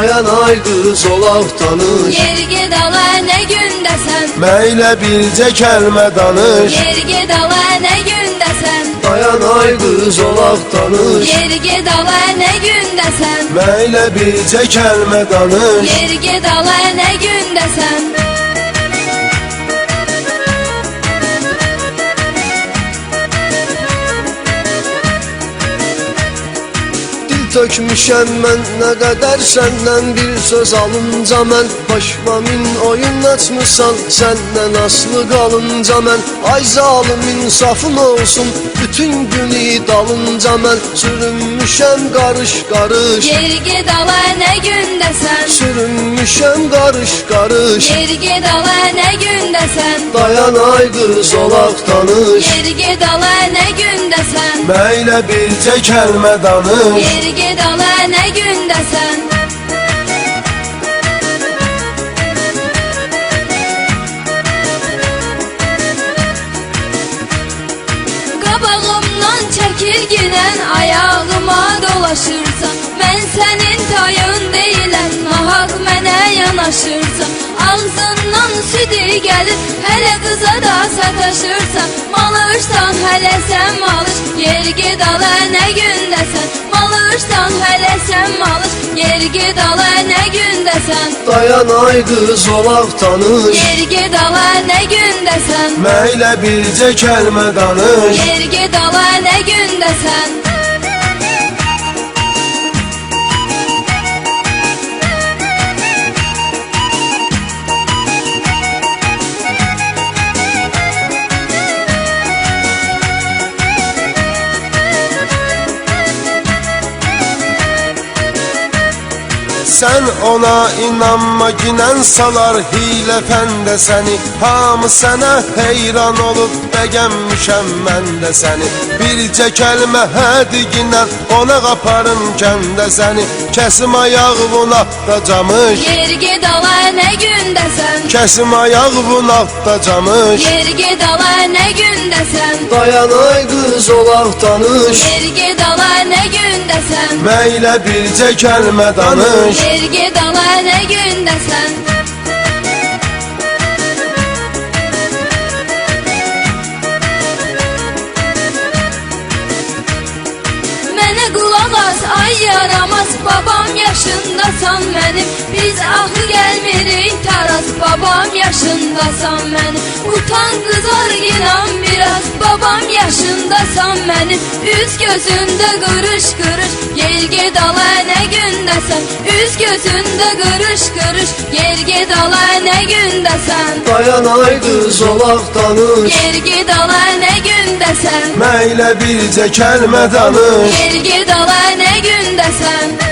Dayan ay qız olaq tanış. Yergi dala ne gündesen Məylə bircə kəlmə danış. Yergi dala ne gündesen Dayan ay qız olaq tanış. Yergi dala ne gündesen Məylə bircə kəlmə danış. Yergi dala ne gündesen Dil tökmüşəm mən nə qədər səndən bir söz alınca mən Başıma min oyun açmısan səndən aslı qalınca mən Ay zalım insafın olsun bütün günü dalınca mən Sürünmüşəm qarış qarış Yergi dala ne gündesen Sürünmüşəm qarış qarış Yergi dala ne gündesen Dayan ay qız olaq tanış Yergi dala Məylə bircə kəlmə danış Yergi dala ne gündesen Qabağımdan çəkil gilən ayağıma dolaşırsan Mən sənin tayın deyilən nahaq mənə yanaşırsan. Ağzından südü gəlir hələ qıza da sataşırsan. Malışsan hələ sən malış yergi dala nə gündəsən Malışsan hələ sən malış. Yergi dala nə gündəsən Dayan ay qız olaq tanış. Yergi dala nə gündəsən Məylə bircə kəlmə danış. Yergi dala nə gündəsən Sən ona inanma ginən salar hilə fəndə səni Hamı sənə heyran olub bəgənmişəm mən də səni Bircə kəlmə hədiginən ona qaparım kəndə səni Kəsim ayağı bunaqda camış. Yergi dala nə gündəsən Kəsim ayağı bunaqda camış. Yergi dala nə gündəsən Dayan ay qız olaq tanış. Yergi dala nə gündəsən Məylə bircə kəlmə danış Yergi dala nə gündəsən Mənə qulaq as ay yaramaz. Babam yaşındasan mənim Biz axı gəlmirik taraz Babam yaşındasan mənim Utan qızar inan biraz. Babam yaşındasan mənim Üz gözündə qırış dala nə gündəsən Üz gözündə qırış qırış Yergi dala nə gündəsən Dayan ay qız olaq Yergi dala nə gündəsən Məylə bircə kəlmə danış. Yergi dala nə gündəsən